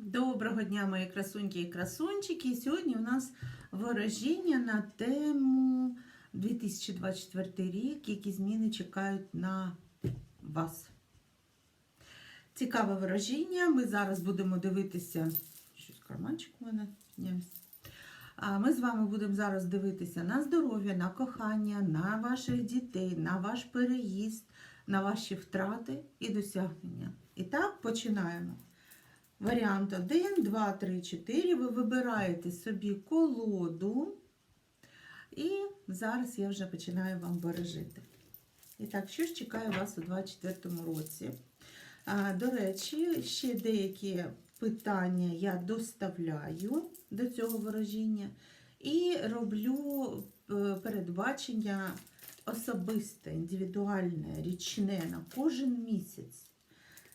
Доброго дня, мої красуньки і красунчики. Сьогодні у нас ворожіння на тему 2024 рік, які зміни чекають на вас. Цікаве ворожіння. Ми зараз будемо дивитися. Щось карманчик у мене. А Ми з вами будемо зараз дивитися на здоров'я, на кохання, на ваших дітей, на ваш переїзд, на ваші втрати і досягнення. І так, починаємо. Варіант 1, 2, 3, 4. Ви вибираєте собі колоду. І зараз я вже починаю вам ворожити. І так, що ж чекає вас у 2024 році? А, До речі, ще деякі питання я доставляю до цього ворожіння і роблю е, передбачення особисте, індивідуальне, річне на кожен місяць.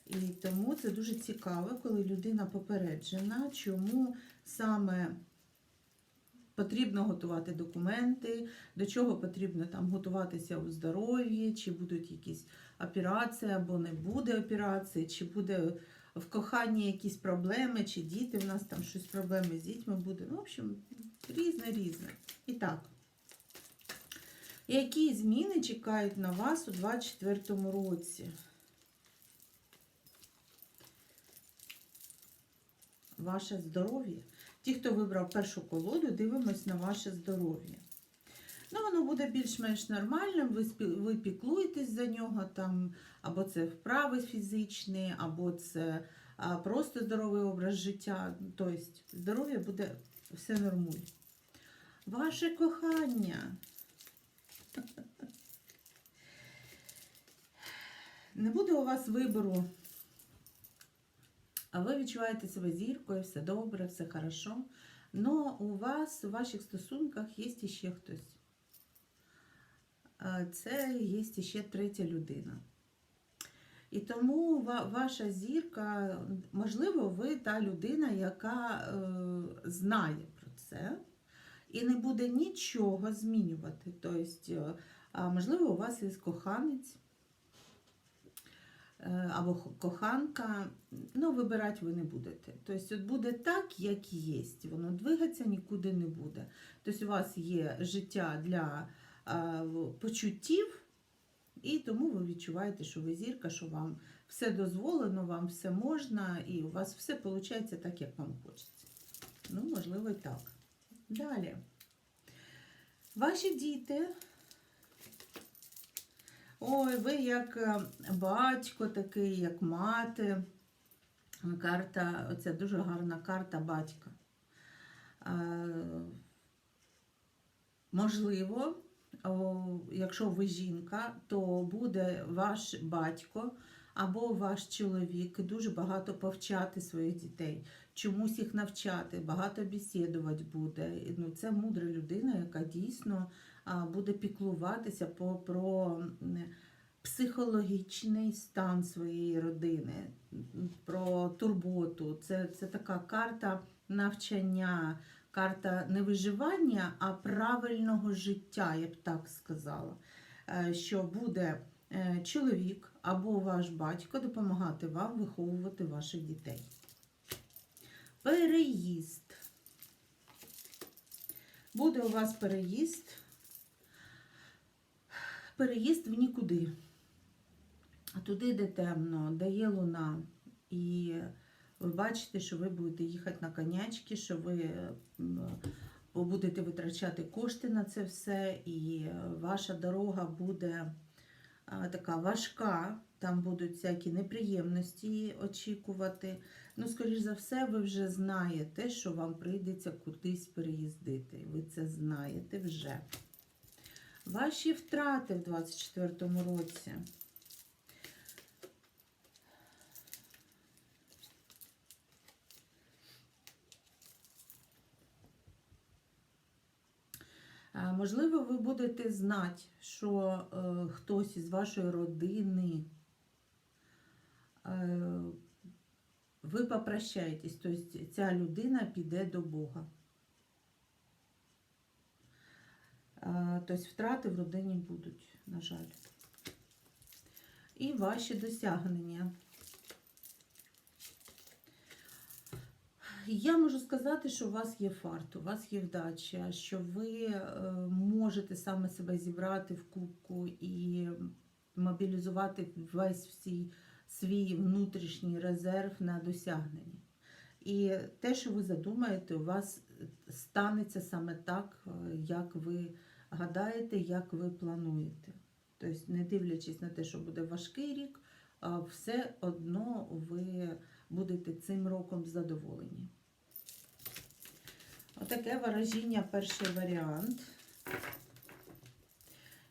І тому це дуже цікаво, коли людина попереджена, чому саме потрібно готувати документи, до чого потрібно там готуватися у здоров'ї, чи будуть якісь операції або не буде операції, чи буде в коханні якісь проблеми, чи діти у нас там щось проблеми з дітьми буде. Ну, в общем, різне різне. І так. Які зміни чекають на вас у 2024 році? Ваше здоров'я. Ті, хто вибрав першу колоду, дивимось на ваше здоров'я. Ну, воно буде більш-менш нормальним, ви, ви піклуєтесь за нього, там, або це вправи фізичні, або це а, просто здоровий образ життя. Тобто здоров'я буде все нормуль. Ваше кохання. Не буде у вас вибору. А ви відчуваєте себе зіркою, все добре, все хорошо. Но у вас, у ваших стосунках є ще хтось. Це є ще третя людина. І тому ваша зірка, можливо, ви та людина, яка е, знає про це і не буде нічого змінювати. Тобто, е, можливо, у вас є коханець або коханка, ну, вибирати ви не будете. Тобто, от буде так, як є. Воно двигатися нікуди не буде. Тобто, у вас є життя для почуттів, і тому ви відчуваєте, що ви зірка, що вам все дозволено, вам все можна, і у вас все виходить так, як вам хочеться. Ну, можливо, і так. Далі. Ваші діти. Ой, ви як е, батько такий, як мати. Карта, оце дуже гарна карта батька. Е, Можливо, якщо ви жінка, то буде ваш батько або ваш чоловік дуже багато повчати своїх дітей, чомусь їх навчати, багато бесідувати буде. Ну, це мудра людина, яка дійсно буде піклуватися по, про психологічний стан своєї родини, про турботу. Це, це така карта навчання, карта не виживання, а правильного життя, я б так сказала. Е, Що буде е, чоловік або ваш батько допомагати вам виховувати ваших дітей. Переїзд. Буде у вас переїзд. Переїзд в нікуди. Туди, де темно, де є луна. І ви бачите, що ви будете їхати на конячки, що ви будете витрачати кошти на це все, і ваша дорога буде така важка. Там будуть всякі неприємності очікувати. Ну, скоріш за все, ви вже знаєте, що вам прийдеться кудись переїздити. Ви це знаєте вже. Ваші втрати в 2024 році. Можливо, ви будете знати, що е, хтось із вашої родини е, ви попрощаєтесь, тобто ця людина піде до Бога. Е, Тобто втрати в родині будуть, на жаль. І ваші досягнення. Я можу сказати, що у вас є фарт, у вас є вдача, що ви е, можете саме себе зібрати в кубку і мобілізувати весь всій свій внутрішній резерв на досягнення. І те, що ви задумаєте, у вас станеться саме так, е, як ви гадаєте, як ви плануєте. Тобто, не дивлячись на те, що буде важкий рік, все одно ви будете цим роком задоволені. Отаке вираження, перший варіант.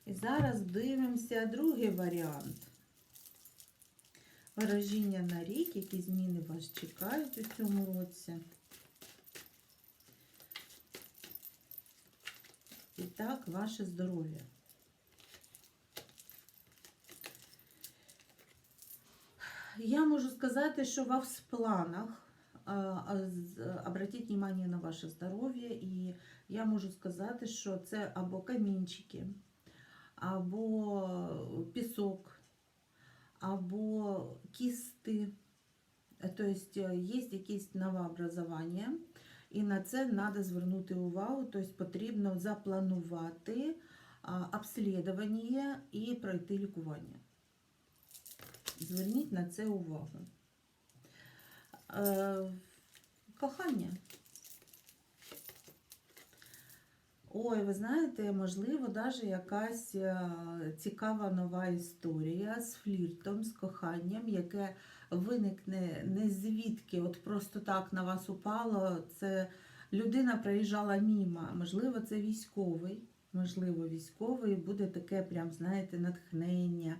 І зараз дивимося другий варіант. Вираження на рік, які зміни вас чекають у цьому році. І так, ваше здоров'я. Я можу сказати, що у вас в планах обратіть внимание на ваше здоров'я, і я можу сказати, що це або камінчики, або пісок, або кісти. Тобто є якісь новообразування, і на це треба звернути увагу, тобто потрібно запланувати обслідування і пройти лікування. Зверніть на це увагу. Е, кохання. Ой, ви знаєте, можливо, навіть якась е, цікава нова історія з фліртом, з коханням, яке виникне не звідки, от просто так на вас упало. Це людина проїжджала мімо, можливо, це військовий, можливо, військовий, буде таке, прям, знаєте, натхнення,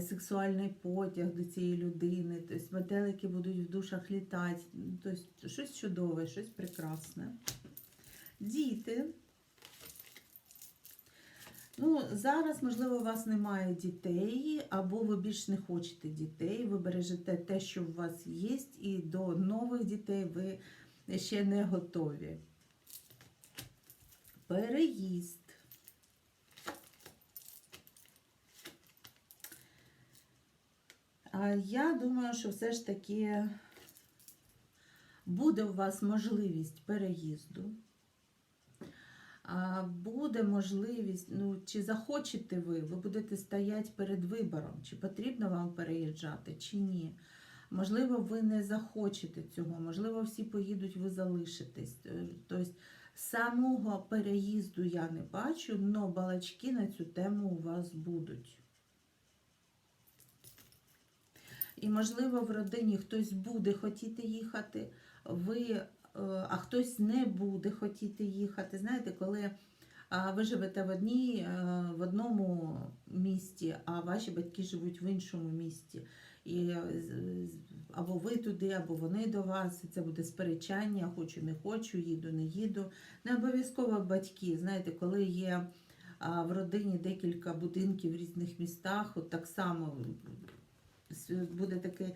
сексуальний потяг до цієї людини, тобто метелики будуть в душах літати, тобто щось чудове, щось прекрасне. Діти. Ну, зараз, можливо, у вас немає дітей, або ви більш не хочете дітей, ви бережете те, що у вас є, і до нових дітей ви ще не готові. Переїзд. А я думаю, що все ж таки буде у вас можливість переїзду. Буде можливість, ну чи захочете ви, ви будете стояти перед вибором, чи потрібно вам переїжджати, чи ні. Можливо, ви не захочете цього, можливо, всі поїдуть, ви залишитесь. Е, Тобто самого переїзду я не бачу, але балачки на цю тему у вас будуть. І, можливо, в родині хтось буде хотіти їхати, ви е, а хтось не буде хотіти їхати. Знаєте, коли ви живете в одній, е, в одному місті, а ваші батьки живуть в іншому місті. І е, або ви туди, або вони до вас, це буде сперечання, хочу, не хочу, їду, не їду. Не обов'язково батьки. Знаєте, коли є в родині декілька будинків в різних містах, от так само буде такий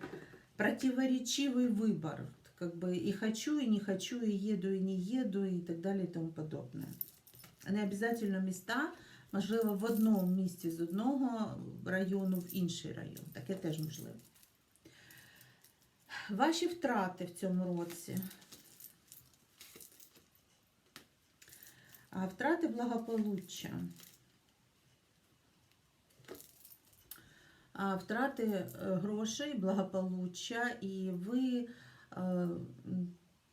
противоречивий вибор. Как бы и хочу, и не хочу, и еду, и не еду, и так далі, і тому подобне. Не обов'язково міста, можливо, в одному місті з одного району в інший район. Таке теж можливо. Ваші втрати в цьому році. А втрати благополуччя. Втрати е, грошей, благополуччя, і ви е,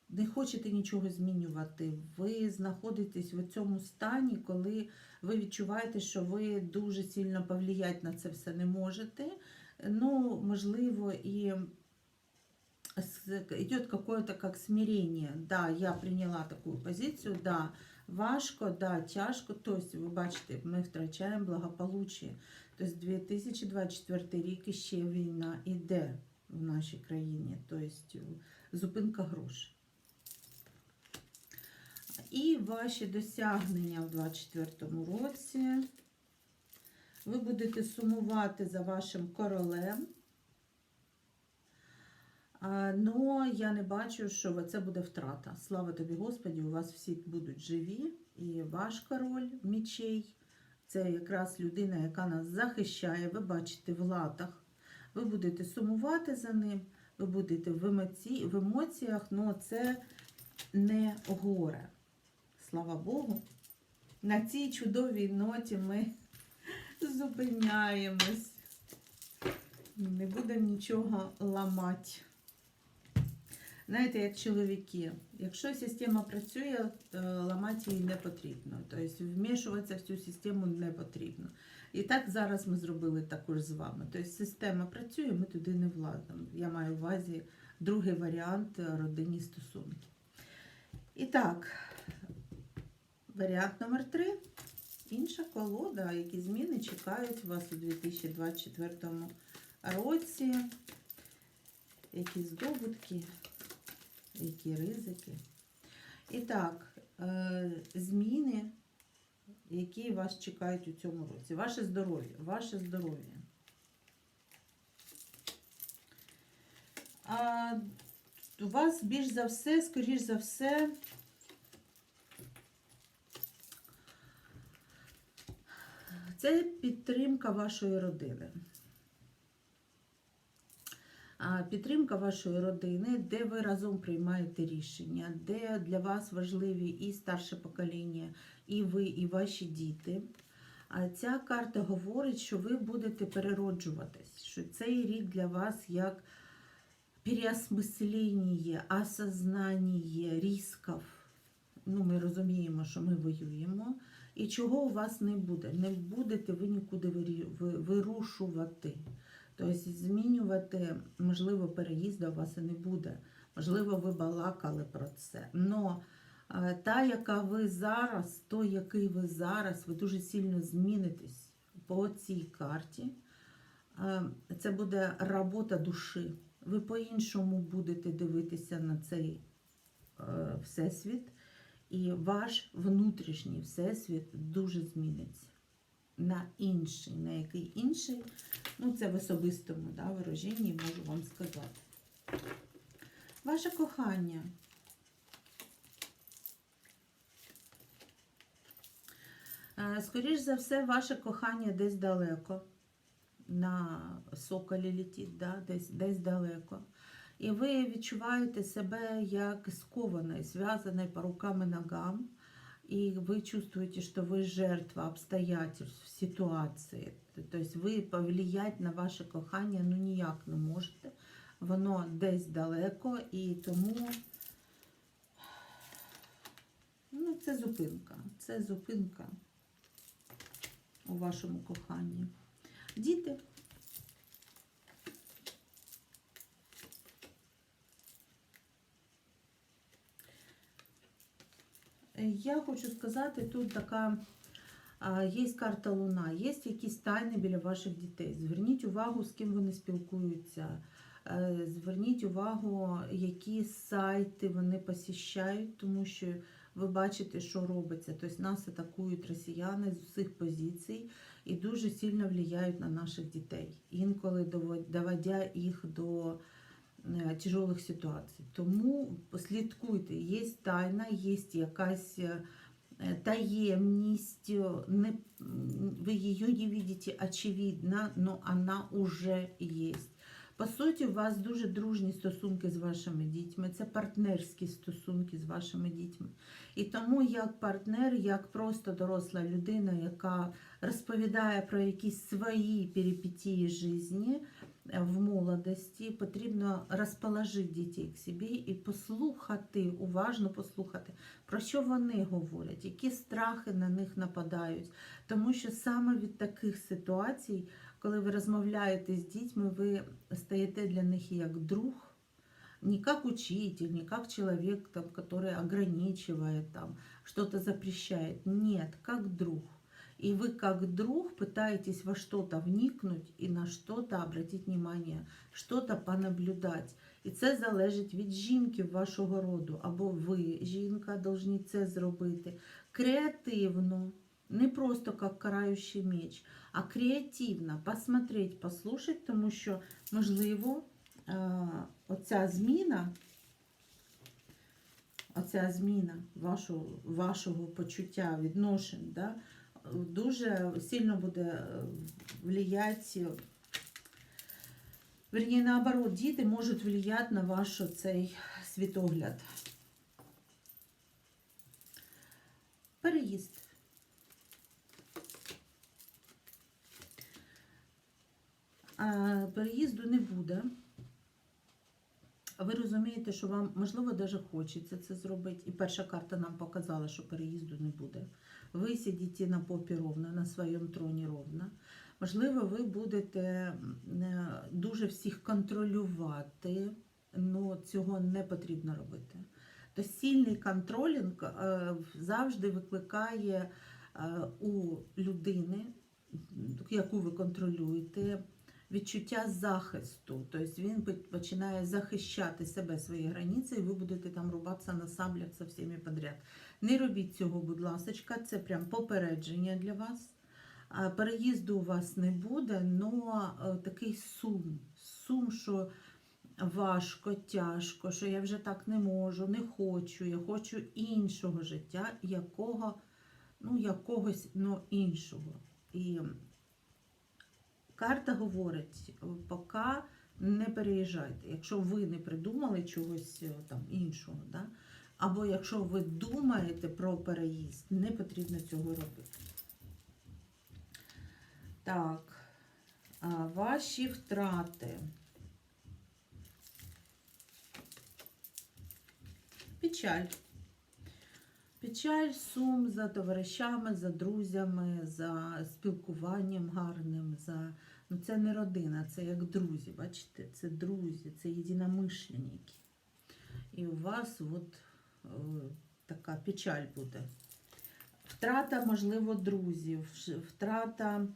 не хочете нічого змінювати. Ви знаходитесь в цьому стані, коли ви відчуваєте, що ви дуже сильно повлияти на це все не можете. Ну, можливо, і идет какое-то как смирение. Да, я прийняла таку позицію, да, важко, да, тяжко. Тобто, ви бачите, ми втрачаємо благополуччя. Тобто 2024 рік іще війна іде в нашій країні, тобто зупинка грошей. І ваші досягнення в 2024 році. Ви будете сумувати за вашим королем. А, Но я не бачу, що це буде втрата. Слава тобі, Господі, у вас всі будуть живі, і ваш король мічей це якраз людина, яка нас захищає. Ви бачите в латах. Ви будете сумувати за ним, ви будете в, емоці... в емоціях, але це не горе. Слава Богу. На цій чудовій ноті ми зупиняємось. Не будемо нічого ламати. Знаєте, як чоловіки, якщо система працює, то ламати її не потрібно. Тобто вмішуватися в цю систему не потрібно. І так зараз ми зробили також з вами. Тобто система працює, ми туди не влазимо. Я маю в увазі другий варіант е, родинні стосунки. І так, варіант номер три. Інша колода, які зміни чекають вас у 2024 році. Які здобутки, які ризики. І так, е, зміни, які вас чекають у цьому році. Ваше здоров'я, ваше здоров'я. А у вас більш за все, скоріш за все, це підтримка вашої родини. Підтримка вашої родини, де ви разом приймаєте рішення, де для вас важливі і старше покоління, і ви, і ваші діти. А ця карта говорить, що ви будете перероджуватись, що цей рік для вас як переосмислення, осознання ризиків. Ну, ми розуміємо, що ми воюємо. І чого у вас не буде? Не будете ви нікуди вирушувати. Тобто змінювати, можливо, переїзду у вас і не буде. Можливо, ви балакали про це. Но е, та, яка ви зараз, той, який ви зараз, ви дуже сильно змінитесь по цій карті. Е, Це буде робота душі. Ви по-іншому будете дивитися на цей е, всесвіт, і ваш внутрішній всесвіт дуже зміниться на інший, на який інший. Ну, це в особистому да, вираженні можу вам сказати. Ваше кохання. Е, Скоріш за все, ваше кохання десь далеко. На соколі летить, да? десь, десь далеко. І ви відчуваєте себе як скованою, зв'язаною по рукам і ногам. И вы чувствуете, что вы жертва обстоятельств, ситуації. Тобто ви повлиять на ваше кохання ну ніяк не можете. Воно десь далеко і тому ну, це зупинка. Це зупинка у вашому коханні. Діти. Я хочу сказати, тут така є карта Луна, є якісь тайни біля ваших дітей. Зверніть увагу, з ким вони спілкуються. Е, Зверніть увагу, які сайти вони посіщають, тому що ви бачите, що робиться. Тобто нас атакують росіяни з усіх позицій і дуже сильно впливають на наших дітей, інколи дово- доводя їх до тяжелих ситуацій. Тому слідкуйте, є тайна, є якась е, таємність, е, не, ви її не бачите очевидно, но вона вже є. По суті, у вас дуже дружні стосунки з вашими дітьми, це партнерські стосунки з вашими дітьми. І тому як партнер, як просто доросла людина, яка розповідає про якісь свої перипетії житті в молодості, потрібно розположити дітей к собі і послухати, уважно послухати, про що вони говорять, які страхи на них нападають. Тому що саме від таких ситуацій, коли ви розмовляєте з дітьми, ви стаєте для них як друг, не как учитель, не как человек, там, который ограничивает, что-то запрещает. Нет, как друг. И вы как друг пытаетесь во что-то вникнуть и на что-то обратить внимание, что-то понаблюдать. І це залежить від жінки вашого роду. Або ви, жінка, повинні це зробити креативно, не просто як караючий меч, а креативно посмотреть, послушать, тому що, можливо, оця зміна, оця зміна вашого, вашого почуття, відношень, да, дуже сильно буде е, влиять Верні, наоборот, діти можуть влиять на ваш цей світогляд. Переїзд. Переїзду не буде. Ви розумієте, що вам, можливо, навіть хочеться це зробити. І перша карта нам показала, що переїзду не буде. Ви сидите на попі ровно, на своєму троні ровно. Можливо, ви будете е, дуже всіх контролювати, але цього не потрібно робити. То сильний контролінг е, завжди викликає е, у людини, яку ви контролюєте, відчуття захисту. Тобто він починає захищати себе, свої границі, і ви будете там рубатися на саблях со всіми подряд. Не робіть цього, будь ласка, це прям попередження для вас. Переїзду у вас не буде, але такий сум. Сум, що важко, тяжко, що я вже так не можу, не хочу, я хочу іншого життя, якого, ну, якогось ну, іншого. І карта говорить, поки не переїжджайте. Якщо ви не придумали чогось е, там іншого, да? або якщо ви думаєте про переїзд, не потрібно цього робити. Так, ваші втрати. Печаль. Печаль, сум за товаришами, за друзями, за спілкуванням гарним. За... Ну, це не родина, це як друзі. Бачите, це друзі, це єдиномишленники. І у вас от е, така печаль буде. Втрата, можливо, друзів, втрата,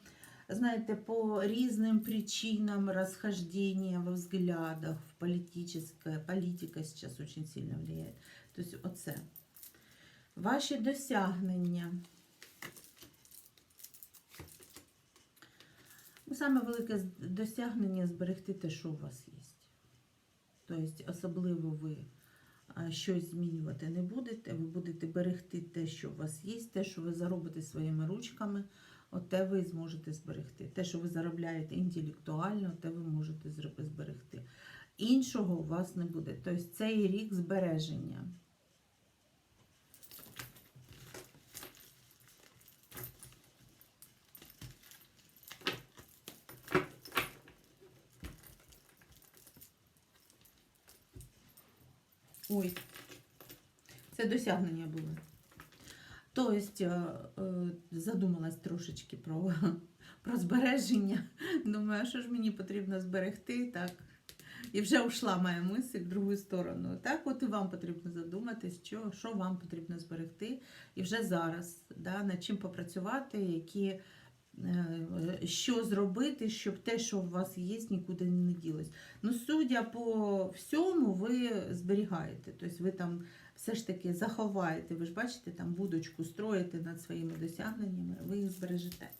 знаєте, по різним причинам расхождения во взглядах, в политическое, политика сейчас очень сильно влияет. Тобто оце. Ваші досягнення. Ну, Саме велике досягнення зберегти те, що у вас є. Тобто, особливо ви щось змінювати не будете, ви будете берегти те, що у вас є, те, що ви заробите своїми ручками, те ви зможете зберегти. Те, що ви заробляєте інтелектуально, те ви можете зберегти. Іншого у вас не буде. Тобто цей рік збереження. Ой, це досягнення були. Тобто, е, е, задумалась трошечки про, про збереження. Думаю, а що ж мені потрібно зберегти, так. І вже ушла моя мисль в другу сторону. Так, от і вам потрібно задуматись, що, що вам потрібно зберегти. І вже зараз, да, над чим попрацювати, які, е, що зробити, щоб те, що у вас є, нікуди не ділось. Ну, судя по всьому, ви зберігаєте. Тобто ви там все ж таки заховаєте. Ви ж бачите, там будочку строїте над своїми досягненнями, ви їх збережете.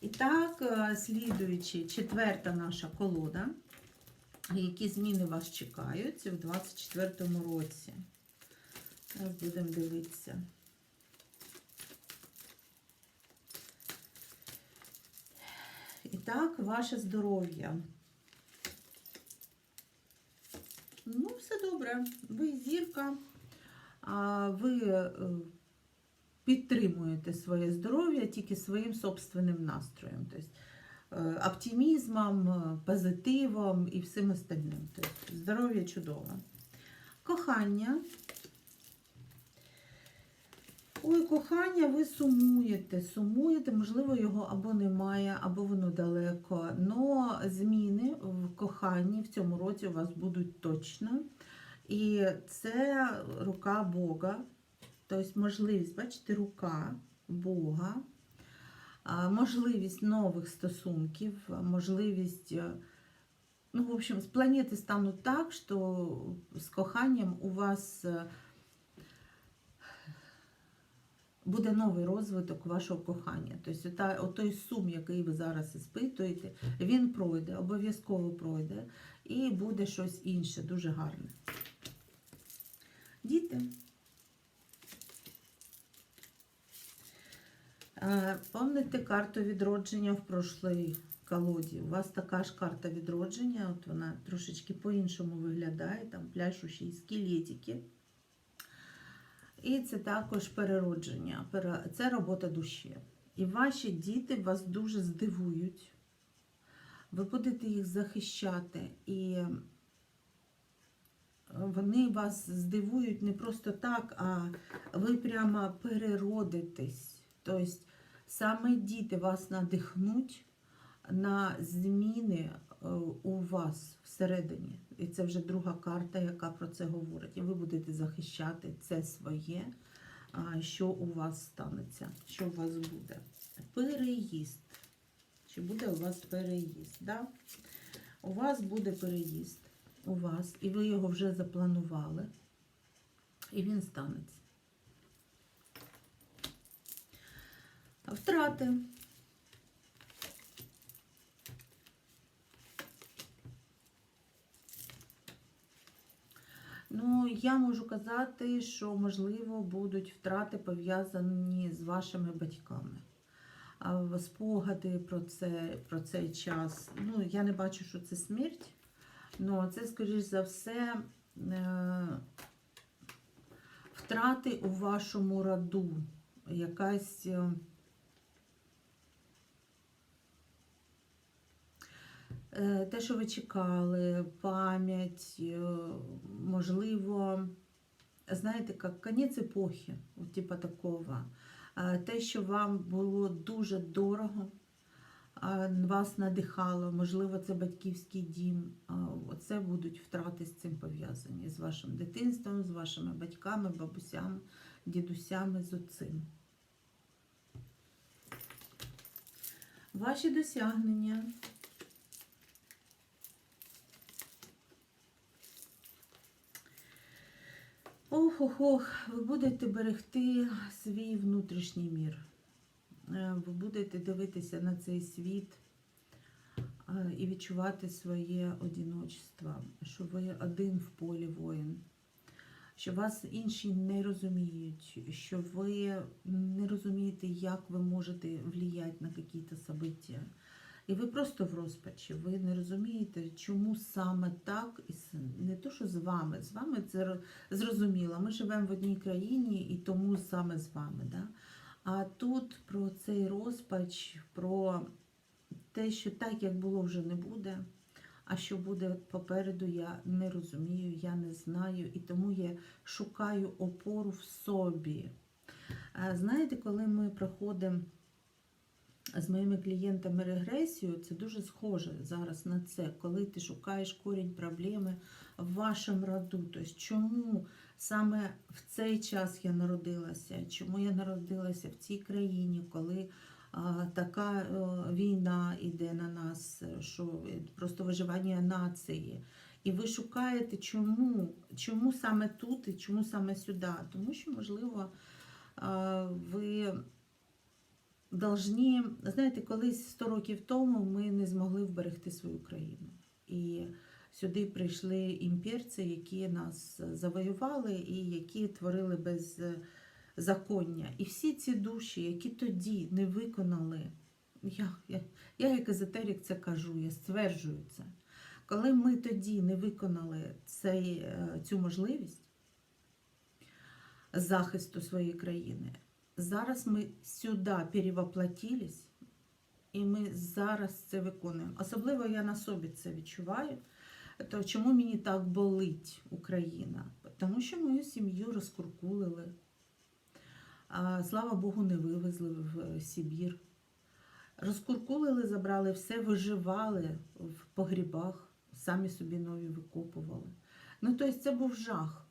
І так, е, слідуючи, четверта наша колода. Які зміни вас чекають в 24-му році? Зараз будемо дивитися. І так, ваше здоров'я. Ну, все добре. Ви зірка, ви е, підтримуєте своє здоров'я тільки своїм собственним настроєм. Тобто е, оптимізмом, е, позитивом і всім остальним. Тобто здоров'я чудове. Кохання. Ой, кохання, ви сумуєте, сумуєте, можливо, його або немає, або воно далеко. Но зміни в коханні в цьому році у вас будуть точно. І це рука Бога. Тобто можливість, бачите, рука Бога, можливість нових стосунків, можливість. е, Ну, в общем, з планети стануть так, що з коханням у вас е, буде новий розвиток вашого кохання. Тобто той сум, який ви зараз іспитуєте, він пройде, обов'язково пройде, і буде щось інше, дуже гарне. Діти. Пам'ятаєте карту відродження в прошлий колоді. У вас така ж карта відродження, от вона трошечки по-іншому виглядає, там пляшущі скелетики. І це також переродження, це робота душі. І ваші діти вас дуже здивують. Ви будете їх захищати, і вони вас здивують не просто так, а ви прямо переродитесь. Тобто саме діти вас надихнуть на зміни е, у вас всередині. І це вже друга карта, яка про це говорить. І ви будете захищати це своє, що у вас станеться, що у вас буде. Переїзд. Чи буде у вас переїзд? Да? У вас буде переїзд. У вас, і ви його вже запланували, і він станеться. Втрати. Ну, я можу казати, що, можливо, будуть втрати пов'язані з вашими батьками. Спогади про, це, про цей час. Ну, я не бачу, що це смерть. Ну, це, скоріш за все, е, втрати у вашому роду. Якась. е, е, Те, що ви чекали, пам'ять, можливо, знаєте, як конець епохи, от, типа такого. Те, що вам було дуже дорого, вас надихало, можливо, це батьківський дім. Оце будуть втрати з цим пов'язані з вашим дитинством, з вашими батьками, бабусями, дідусями, з оцим. Ваші досягнення. Ох, ох, ох, ви будете берегти свій внутрішній мір. Е, Ви будете дивитися на цей світ е, і відчувати своє одіночество, що ви один в полі воїн, що вас інші не розуміють, що ви не розумієте, як ви можете впливати на якісь события. І ви просто в розпачі, ви не розумієте, чому саме так, і не то, що з вами, з вами це зрозуміло. Ми живемо в одній країні і тому саме з вами. Да? А тут про цей розпач, про те, що так, як було, вже не буде. А що буде попереду, я не розумію, я не знаю, і тому я шукаю опору в собі. Знаєте, коли ми проходимо з моїми клієнтами регресію, це дуже схоже зараз на це, коли ти шукаєш корінь проблеми в вашому роду. Тобто, чому саме в цей час я народилася, чому я народилася в цій країні, коли а, така е, війна йде на нас, е, що просто виживання нації. І ви шукаєте, чому, чому саме тут і чому саме сюди? Тому що, можливо, а, ви должні, знаєте, колись 100 років тому ми не змогли вберегти свою країну. І сюди прийшли імперці, які нас завоювали і які творили беззаконня. І всі ці душі, які тоді не виконали, я, я, я як езотерик це кажу, я стверджую це. Коли ми тоді не виконали цей, е, цю можливість захисту своєї країни, зараз ми сюди перевоплотились, і ми зараз це виконуємо. Особливо я на собі це відчуваю. То чому мені так болить Україна? Тому що мою сім'ю розкуркулили. А, слава Богу, не вивезли в Сибір. Розкуркулили, забрали все, виживали в погрібах, самі собі нові викопували. Ну, тобто це був жах.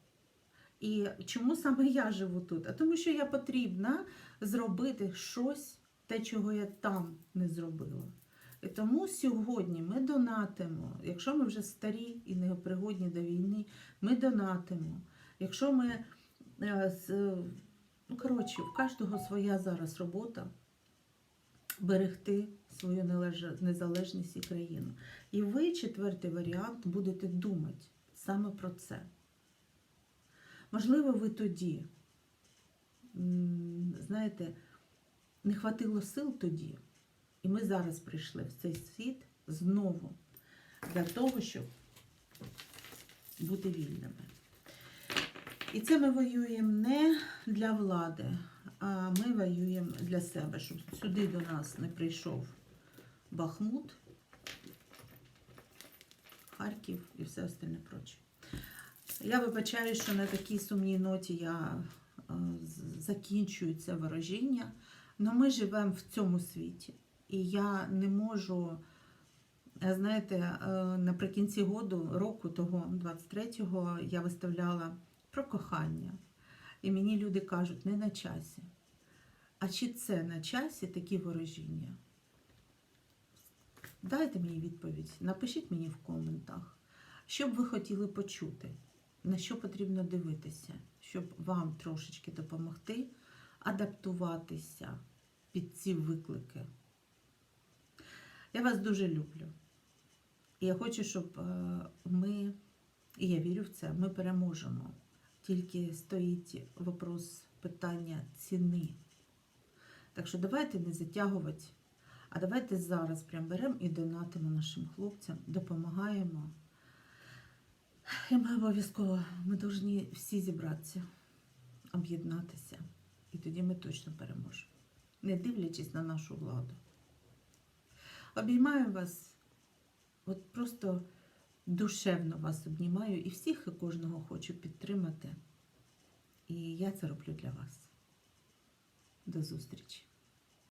І чому саме я живу тут? А тому що я потрібна зробити щось, те, чого я там не зробила. І тому сьогодні ми донатимо. Якщо ми вже старі і не пригодні до війни, ми донатимо. Якщо ми е, ну коротше, в кожного своя зараз робота берегти свою незалежність і країну. І ви, четвертий варіант, будете думати саме про це. Можливо, ви тоді, знаєте, не хватило сил тоді, І ми зараз прийшли в цей світ знову для того, щоб бути вільними. І це ми воюємо не для влади, а ми воюємо для себе, щоб сюди до нас не прийшов Бахмут, Харків і все остальне проче. Я вибачаю, що на такій сумній ноті я е, закінчую це ворожіння, але ми живемо в цьому світі. І я не можу, е, знаєте, е, наприкінці году, року того, 23-го, я виставляла про кохання. І мені люди кажуть, не на часі. А чи це на часі такі ворожіння? Дайте мені відповідь, напишіть мені в коментах, що б ви хотіли почути, на що потрібно дивитися, щоб вам трошечки допомогти адаптуватися під ці виклики. Я вас дуже люблю. І я хочу, щоб е, ми, і я вірю в це, ми переможемо. Тільки стоїть вопрос питання ціни. Так що давайте не затягувати, а давайте зараз прям беремо і донатимо нашим хлопцям, допомагаємо. І ми обов'язково, ми повинні всі зібратися, об'єднатися. І тоді ми точно переможемо, не дивлячись на нашу владу. Обіймаю вас, от просто душевно вас обнімаю і всіх і кожного хочу підтримати. І я це роблю для вас. До зустрічі!